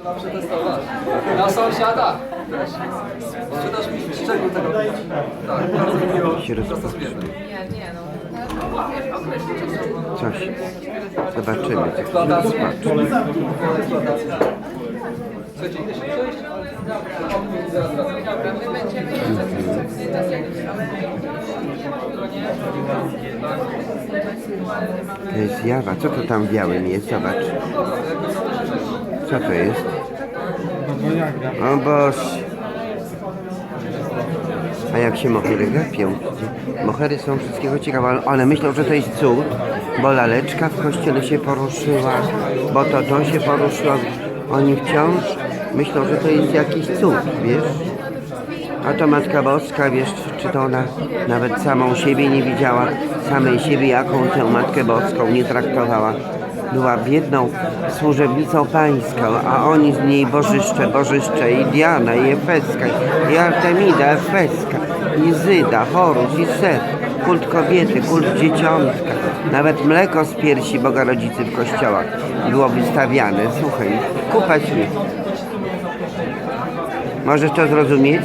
Trzeba przetestować. Na sąsiada! Sprzedaż mi szczegół tego. Tak, bardzo miło. Zastosujemy. Nie, nie no. Coś. Zobaczymy. Eksploatacja. Eksploatacja. Słuchajcie, idę się przejść. Zaraz wracam. Dobra, my będziemy jeszcze tak jak To jest jawa. Co to tam białym jest? Zobacz. Co to jest? O Boż. A jak się mohery gapią? Mohery są wszystkiego ciekawe, ale myślą, że to jest cud, bo laleczka w kościele się poruszyła, bo to to się poruszyło. Oni wciąż myślą, że to jest jakiś cud, wiesz? A to Matka Boska, wiesz, czy to ona nawet samą siebie nie widziała, samej siebie, jaką tę Matkę Boską nie traktowała. Była biedną służebnicą pańską, a oni z niej Bożyszcze, Bożyszcze i Diana, i Efeska, i Artemida, Efeska, i Zyda, Horus, i Set, kult kobiety, kult dzieciątka. Nawet mleko z piersi Boga Rodzicy w kościołach było wystawiane. Słuchaj, kupa śmiech. Możesz to zrozumieć?